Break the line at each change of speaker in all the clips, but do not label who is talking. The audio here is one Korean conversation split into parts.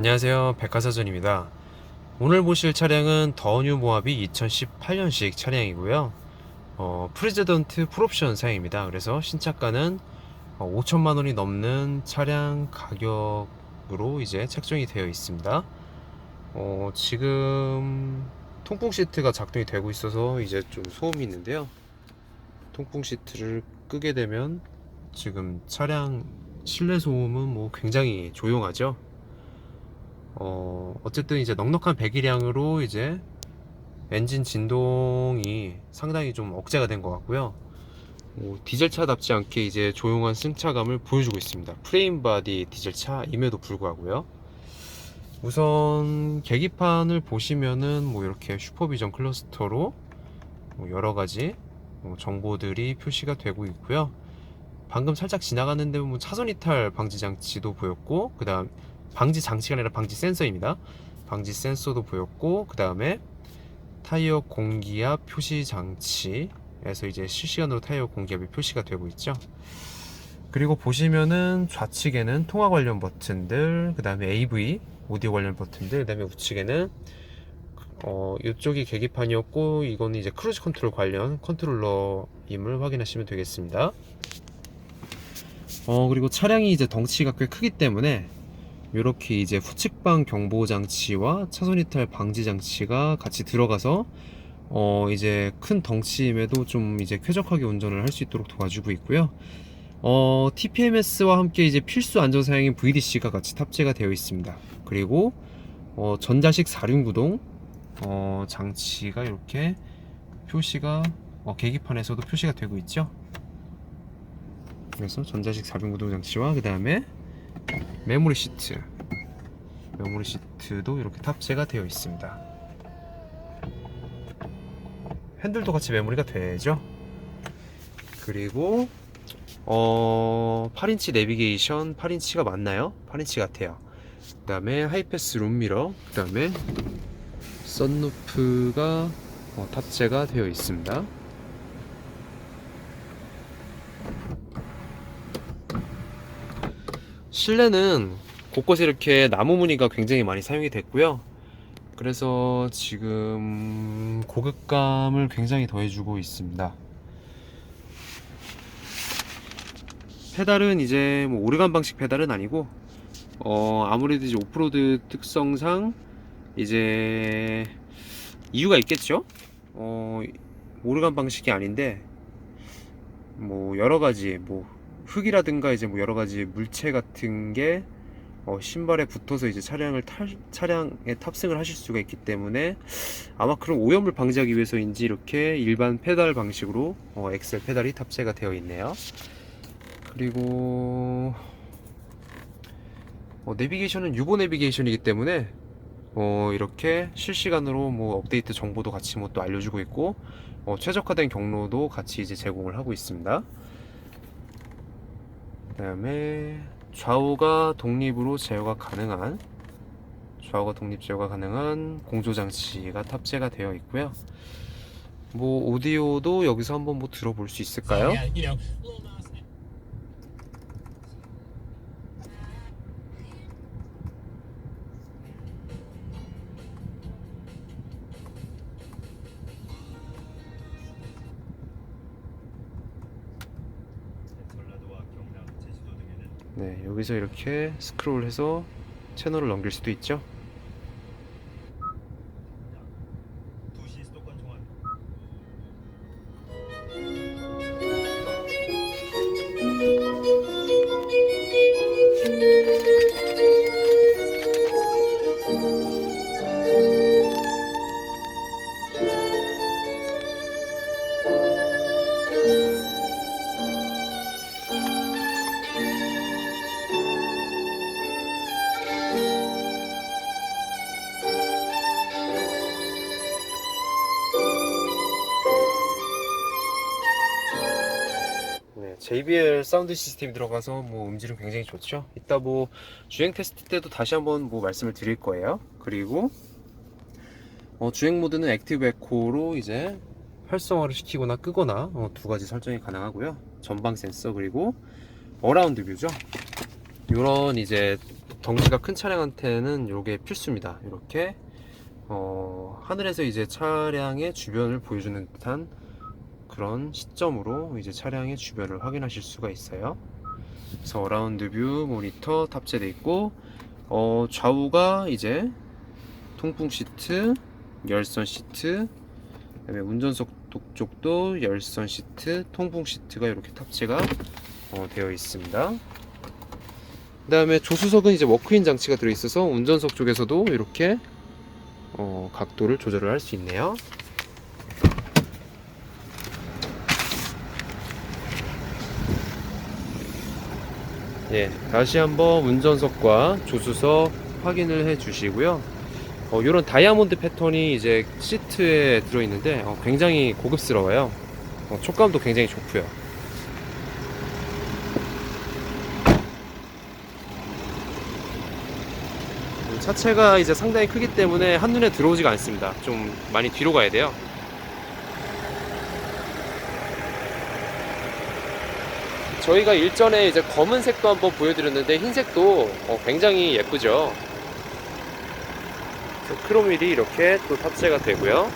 안녕하세요. 백화사전입니다. 오늘 보실 차량은 더뉴 모하비 2018년식 차량이고요. 어, 프레지던트 풀옵션 사양입니다. 그래서 신차가는 어, 5천만 원이 넘는 차량 가격으로 이제 책정이 되어 있습니다. 어, 지금 통풍 시트가 작동이 되고 있어서 이제 좀 소음이 있는데요. 통풍 시트를 끄게 되면 지금 차량 실내 소음은 뭐 굉장히 조용하죠 어, 어쨌든 이제 넉넉한 배기량으로 이제 엔진 진동이 상당히 좀 억제가 된 것 같고요. 뭐 디젤차답지 않게 이제 조용한 승차감을 보여주고 있습니다. 프레임 바디 디젤차임에도 불구하고요. 우선 계기판을 보시면은 뭐 이렇게 슈퍼비전 클러스터로 뭐 여러 가지 뭐 정보들이 표시가 되고 있고요. 방금 살짝 지나갔는데 뭐 차선 이탈 방지 장치도 보였고 그다음 방지 장치가 아니라 방지 센서입니다. 방지 센서도 보였고 그 다음에 타이어 공기압 표시 장치에서 이제 실시간으로 타이어 공기압이 표시가 되고 있죠. 그리고 보시면은 좌측에는 통화 관련 버튼들, 그 다음에 AV 오디오 관련 버튼들, 그 다음에 우측에는 어 이쪽이 계기판이었고 이거는 이제 크루즈 컨트롤 관련 컨트롤러임을 확인하시면 되겠습니다. 어 그리고 차량이 이제 덩치가 꽤 크기 때문에 이렇게 이제 후측방 경보 장치와 차선 이탈 방지 장치가 같이 들어가서 어 이제 큰 덩치임에도 좀 이제 쾌적하게 운전을 할 수 있도록 도와주고 있고요. 어 TPMS와 함께 이제 필수 안전 사양인 VDC가 같이 탑재가 되어 있습니다. 그리고 어 전자식 사륜구동 어 장치가 이렇게 표시가 어 계기판에서도 표시가 되고 있죠. 그래서 전자식 사륜구동 장치와 그 다음에 메모리 시트. 메모리 시트도 이렇게 탑재가 되어 있습니다. 핸들도 같이 메모리가 되죠? 그리고 어 8인치 내비게이션 8인치가 맞나요? 8인치 같아요. 그 다음에 하이패스 룸미러 그 다음에 썬루프가 어, 탑재가 되어 있습니다 실내는 곳곳에 이렇게 나무 무늬가 굉장히 많이 사용이 됐고요. 그래서 지금 고급감을 굉장히 더해주고 있습니다. 페달은 이제 뭐 오르간 방식 페달은 아니고 어 아무래도 이제 오프로드 특성상 이제 이유가 있겠죠. 어 오르간 방식이 아닌데 뭐 여러 가지 뭐 흙이라든가 이제 뭐 여러 가지 물체 같은 게 어, 신발에 붙어서 이제 차량을 탈, 차량에 탑승을 하실 수가 있기 때문에 아마 그런 오염을 방지하기 위해서인지 이렇게 일반 페달 방식으로 어, 엑셀 페달이 탑재가 되어 있네요. 그리고 어, 내비게이션은 유보 내비게이션이기 때문에 어, 이렇게 실시간으로 뭐 업데이트 정보도 같이 뭐 또 알려주고 있고 어, 최적화된 경로도 같이 이제 제공을 하고 있습니다. 그 다음에 좌우가 독립으로 제어가 가능한 좌우가 독립 제어가 가능한 공조 장치가 탑재가 되어 있고요. 뭐 오디오도 여기서 한번 뭐 들어볼 수 있을까요? 네, 여기서 이렇게 스크롤해서 채널을 넘길 수도 있죠. JBL 사운드 시스템이 들어가서 뭐 음질은 굉장히 좋죠. 이따 뭐 주행 테스트 때도 다시 한번 뭐 말씀을 드릴 거예요. 그리고 어, 주행 모드는 액티브 에코로 이제 활성화를 시키거나 끄거나 어, 두 가지 설정이 가능하고요. 전방 센서 그리고 어라운드 뷰죠. 이런 이제 덩치가 큰 차량한테는 이게 필수입니다. 이렇게 어, 하늘에서 이제 차량의 주변을 보여주는 듯한 그런 시점으로 이제 차량의 주변을 확인하실 수가 있어요. 그래서 어라운드 뷰 모니터 탑재되어 있고 어, 좌우가 이제 통풍 시트, 열선 시트, 그다음에 운전석 쪽도 열선 시트, 통풍 시트가 이렇게 탑재가 어, 되어 있습니다. 그 다음에 조수석은 이제 워크인 장치가 들어 있어서 운전석 쪽에서도 이렇게 어, 각도를 조절을 할 수 있네요. 예, 다시 한번 운전석과 조수석 확인을 해 주시고요. 어, 이런 다이아몬드 패턴이 이제 시트에 들어있는데 어, 굉장히 고급스러워요. 어, 촉감도 굉장히 좋고요. 음, 차체가 이제 상당히 크기 때문에 한눈에 들어오지가 않습니다. 좀 많이 뒤로 가야 돼요. 저희가 일전에 이제 검은색도 한번 보여드렸는데 흰색도 어, 굉장히 예쁘죠. 크롬휠이 이렇게 또 탑재가 되고요.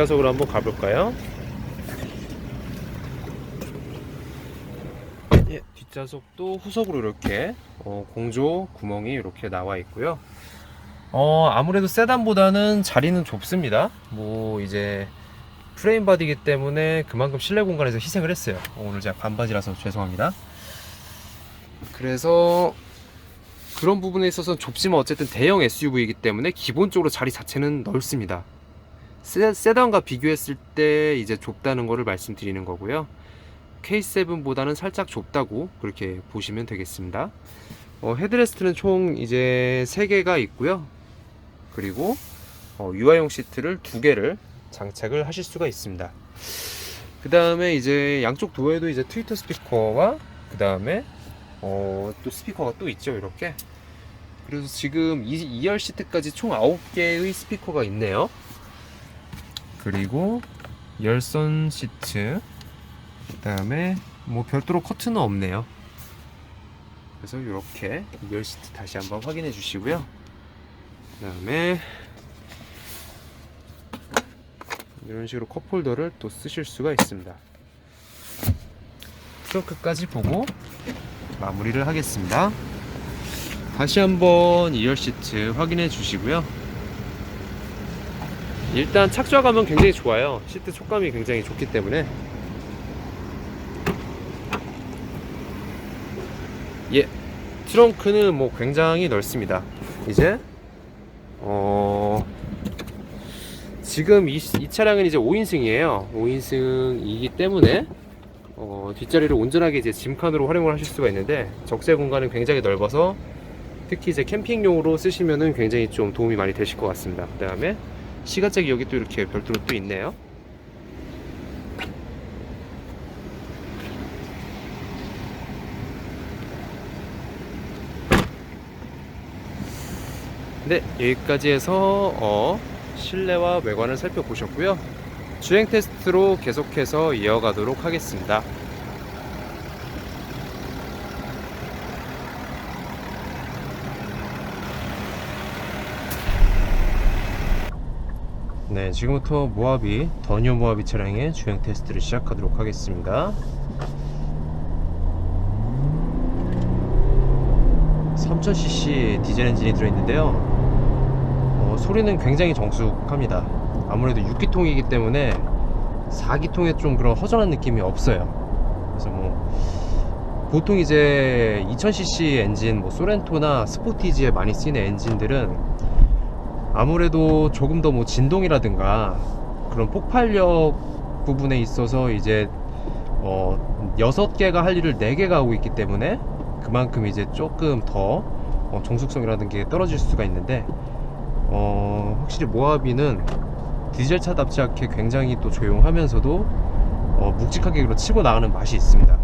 뒷좌석으로 한번 가볼까요? 예, 뒷좌석도 후석으로 이렇게 어, 공조 구멍이 이렇게 나와 있고요. 어, 아무래도 세단보다는 자리는 좁습니다. 뭐 이제 프레임 바디기 때문에 그만큼 실내 공간에서 희생을 했어요. 어, 오늘 제가 반바지라서 죄송합니다. 그래서 그런 부분에 있어서 좁지만 어쨌든 대형 SUV이기 때문에 기본적으로 자리 자체는 넓습니다. 세, 세단과 비교했을 때 이제 좁다는 거를 말씀드리는 거고요. K7보다는 살짝 좁다고 그렇게 보시면 되겠습니다. 어, 헤드레스트는 총 이제 3개가 있고요. 그리고 어, 유아용 시트를 2개를 장착을 하실 수가 있습니다. 그 다음에 이제 양쪽 도어에도 이제 트위터 스피커와 그 다음에 어, 또 스피커가 또 있죠. 이렇게. 그래서 지금 2, 2열 시트까지 총 9개의 스피커가 있네요. 그리고 열선 시트 그다음에 뭐 별도로 커튼은 없네요. 그래서 이렇게 열 시트 다시 한번 확인해 주시고요. 그다음에 이런 식으로 컵홀더를 또 쓰실 수가 있습니다. 트렁크까지 보고 마무리를 하겠습니다. 다시 한번 2열 시트 확인해 주시고요. 일단 착좌감은 굉장히 좋아요. 시트 촉감이 굉장히 좋기 때문에 예 트렁크는 뭐 굉장히 넓습니다. 이제 어 지금 이, 이 차량은 이제 5인승이에요. 5인승이기 때문에 어, 뒷자리를 온전하게 이제 짐칸으로 활용을 하실 수가 있는데 적재 공간은 굉장히 넓어서 특히 이제 캠핑용으로 쓰시면은 굉장히 좀 도움이 많이 되실 것 같습니다. 그 다음에 시가잭이 여기 또 이렇게 별도로 또 있네요. 네, 여기까지 해서 어, 실내와 외관을 살펴보셨고요. 주행 테스트로 계속해서 이어가도록 하겠습니다. 네, 지금부터 모하비, 더뉴 모하비 차량의 주행 테스트를 시작하도록 하겠습니다. 3000cc 디젤 엔진이 들어있는데요. 어, 소리는 굉장히 정숙합니다. 아무래도 6기통이기 때문에 4기통에 좀 그런 허전한 느낌이 없어요. 그래서 뭐 보통 이제 2000cc 엔진, 뭐 소렌토나 스포티지에 많이 쓰이는 엔진들은 아무래도 조금 더 뭐 진동이라든가 그런 폭발력 부분에 있어서 이제 어 6개가 할 일을 4개가 하고 있기 때문에 그만큼 이제 조금 더 어, 정숙성이라는 게 떨어질 수가 있는데 어 확실히 모하비는 디젤 차답지 않게 굉장히 또 조용하면서도 어, 묵직하게 치고 나가는 맛이 있습니다.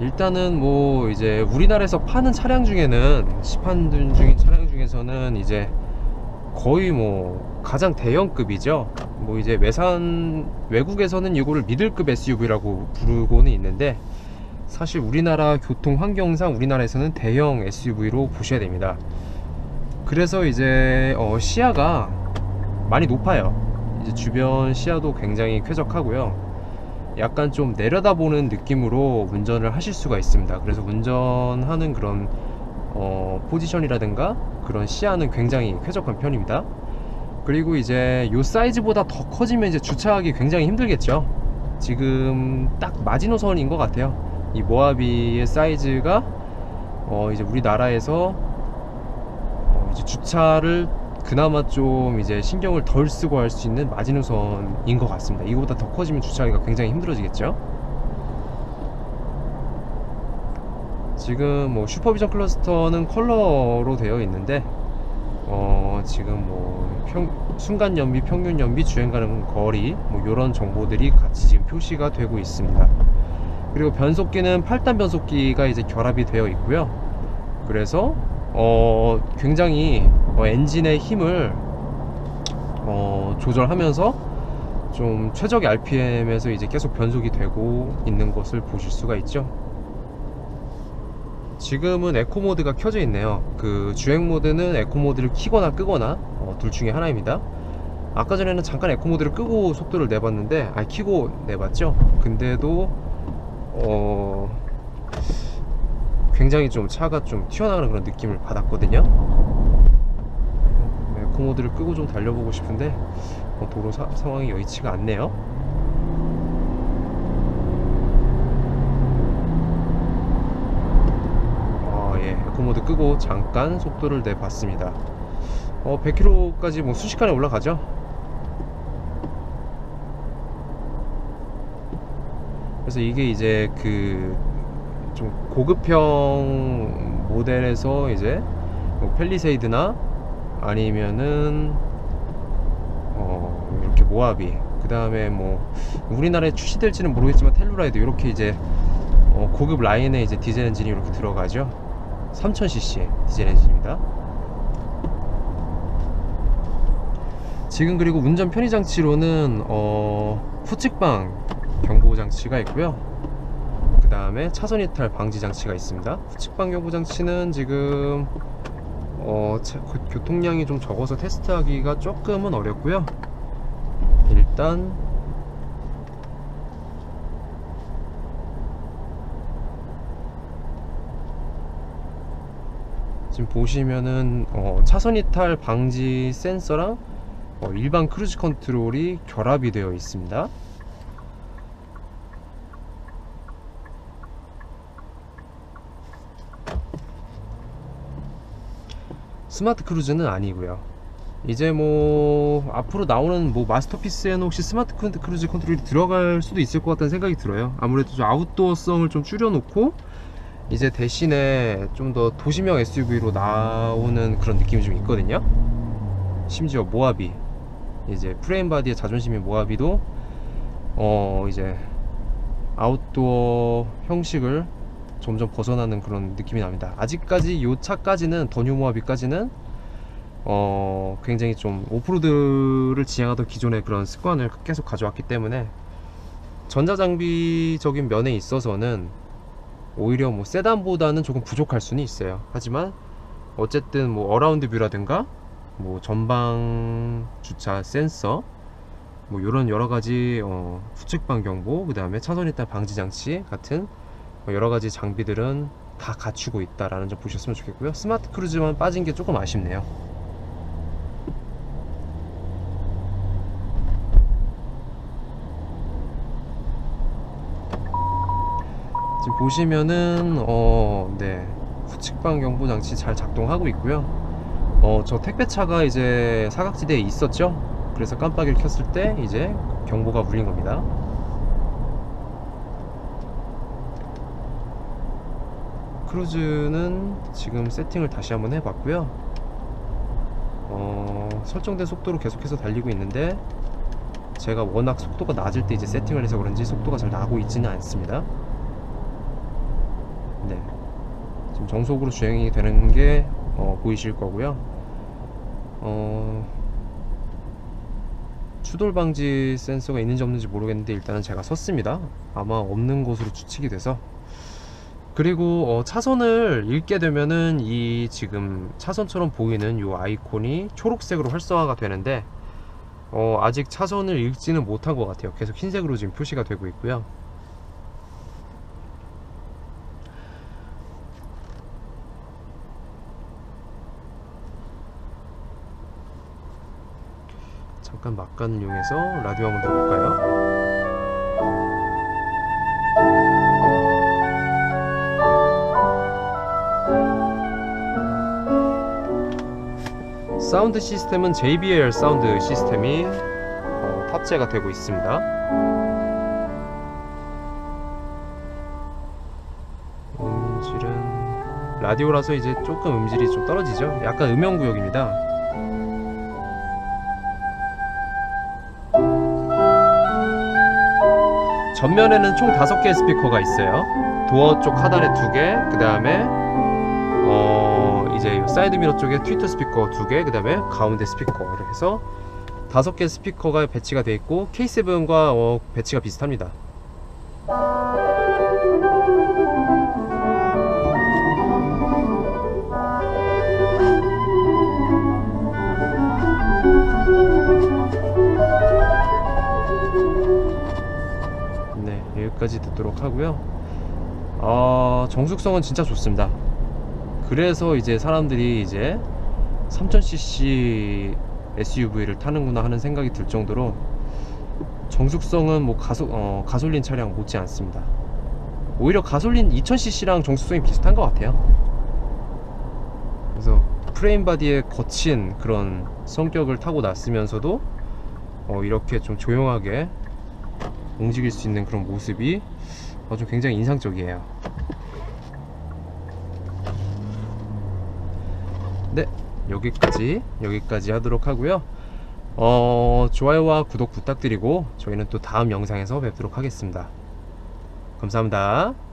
일단은 뭐 이제 우리나라에서 파는 차량 중에는 시판 중인 차량 중에서는 이제 거의 뭐 가장 대형급이죠. 뭐 이제 외산 외국에서는 이거를 미들급 SUV라고 부르고는 있는데 사실 우리나라 교통 환경상 우리나라에서는 대형 SUV로 보셔야 됩니다. 그래서 이제 어, 시야가 많이 높아요. 이제 주변 시야도 굉장히 쾌적하고요. 약간 좀 내려다보는 느낌으로 운전을 하실 수가 있습니다. 그래서 운전하는 그런 어, 포지션이라든가 그런 시야는 굉장히 쾌적한 편입니다. 그리고 이제 요 사이즈보다 더 커지면 이제 주차하기 굉장히 힘들겠죠. 지금 딱 마지노선인 것 같아요. 이 모하비의 사이즈가 어, 이제 우리나라에서 어, 이제 주차를 그나마 좀 이제 신경을 덜 쓰고 할 수 있는 마지노선인 것 같습니다. 이거보다 더 커지면 주차하기가 굉장히 힘들어지겠죠. 지금 뭐 슈퍼비전 클러스터는 컬러로 되어 있는데 어 지금 뭐 평, 순간 연비, 평균 연비, 주행 가능 거리 뭐 이런 정보들이 같이 지금 표시가 되고 있습니다. 그리고 변속기는 8단 변속기가 이제 결합이 되어 있고요. 그래서 어 굉장히 어, 엔진의 힘을 어 조절하면서 좀 최적의 RPM에서 이제 계속 변속이 되고 있는 것을 보실 수가 있죠. 지금은 에코 모드가 켜져 있네요. 그 주행 모드는 에코 모드를 키거나 끄거나 어, 둘 중에 하나입니다. 아까 전에는 잠깐 에코 모드를 끄고 속도를 내봤는데, 아 키고 내봤죠. 근데도 어 굉장히 좀 차가 좀 튀어나가는 그런 느낌을 받았거든요. 에코 모드를 끄고 좀 달려보고 싶은데 어, 도로 사- 상황이 여의치가 않네요. 어, 예, 에코모드 끄고 잠깐 속도를 내봤습니다. 어, 100km까지 뭐 순식간에 올라가죠. 그래서 이게 이제 그 좀 고급형 모델에서 이제 뭐 펠리세이드나 아니면은 어 이렇게 모하비 그 다음에 뭐 우리나라에 출시될지는 모르겠지만 텔루라이드 이렇게 이제 어, 고급 라인에 이제 디젤 엔진이 이렇게 들어가죠. 3000cc 디젤 엔진입니다. 지금 그리고 운전 편의 장치로는 어, 후측방 경보 장치가 있고요. 그 다음에 차선 이탈 방지 장치가 있습니다. 후측방 경보 장치는 지금 어, 교통량이 좀 적어서 테스트하기가 조금은 어렵고요. 일단 지금 보시면은 어, 차선 이탈 방지 센서랑 어, 일반 크루즈 컨트롤이 결합이 되어 있습니다. 스마트 크루즈는 아니고요. 이제 뭐 앞으로 나오는 뭐 마스터피스에는 혹시 스마트 크- 크루즈 컨트롤이 들어갈 수도 있을 것 같다는 생각이 들어요. 아무래도 좀 아웃도어성을 좀 줄여놓고 이제 대신에 좀 더 도시명 SUV로 나오는 그런 느낌이 좀 있거든요. 심지어 모하비 이제 프레임 바디의 자존심인 모하비도 어 이제 아웃도어 형식을 점점 벗어나는 그런 느낌이 납니다. 아직까지 요 차까지는 더뉴 모하비까지는 어 굉장히 좀 오프로드를 지향하던 기존의 그런 습관을 계속 가져왔기 때문에 전자장비적인 면에 있어서는 오히려 뭐 세단보다는 조금 부족할 수는 있어요. 하지만 어쨌든 뭐 어라운드 뷰라든가 뭐 전방 주차 센서 뭐 이런 여러 가지 어, 후측방 경보 그 다음에 차선 이탈 방지 장치 같은 뭐 여러 가지 장비들은 다 갖추고 있다라는 점 보셨으면 좋겠고요. 스마트 크루즈만 빠진 게 조금 아쉽네요. 지금 보시면은 어, 네. 후측방 경보 장치 잘 작동하고 있고요. 어, 저 택배차가 이제 사각지대에 있었죠. 그래서 깜빡이를 켰을 때 이제 경보가 울린 겁니다. 크루즈는 지금 세팅을 다시 한번 해봤고요. 어, 설정된 속도로 계속해서 달리고 있는데 제가 워낙 속도가 낮을 때 이제 세팅을 해서 그런지 속도가 잘 나고 있지는 않습니다. 네. 지금 정속으로 주행이 되는 게 어, 보이실 거고요. 어, 추돌 방지 센서가 있는지 없는지 모르겠는데 일단은 제가 섰습니다. 아마 없는 것으로 추측이 돼서 그리고 어, 차선을 읽게 되면은 이 지금 차선처럼 보이는 이 아이콘이 초록색으로 활성화가 되는데 어, 아직 차선을 읽지는 못한 것 같아요. 계속 흰색으로 지금 표시가 되고 있고요. 잠깐 막간을 이용해서 라디오 한번 들어볼까요? 사운드 시스템은 JBL 사운드 시스템이 어, 탑재가 되고 있습니다. 음질은 라디오라서 이제 조금 음질이 좀 떨어지죠. 약간 음영 구역입니다. 전면에는 총 다섯 개의 스피커가 있어요. 도어 쪽 하단에 두 개, 그 다음에 어 이제 요 사이드 미러 쪽에 트위터 스피커 두 개, 그 다음에 가운데 스피커를 해서 다섯 개 스피커가 배치가 돼 있고 K7과 어, 배치가 비슷합니다. 네, 여기까지 듣도록 하고요. 어, 정숙성은 진짜 좋습니다. 그래서 이제 사람들이 이제 3000cc SUV를 타는구나 하는 생각이 들 정도로 정숙성은 뭐 가소, 어, 가솔린 차량 못지 않습니다. 오히려 가솔린 2000cc랑 정숙성이 비슷한 것 같아요. 그래서 프레임 바디의 거친 그런 성격을 타고 났으면서도 어, 이렇게 좀 조용하게 움직일 수 있는 그런 모습이 어, 좀 굉장히 인상적이에요. 네, 여기까지 여기까지 하도록 하고요. 어, 좋아요와 구독 부탁드리고 저희는 또 다음 영상에서 뵙도록 하겠습니다. 감사합니다.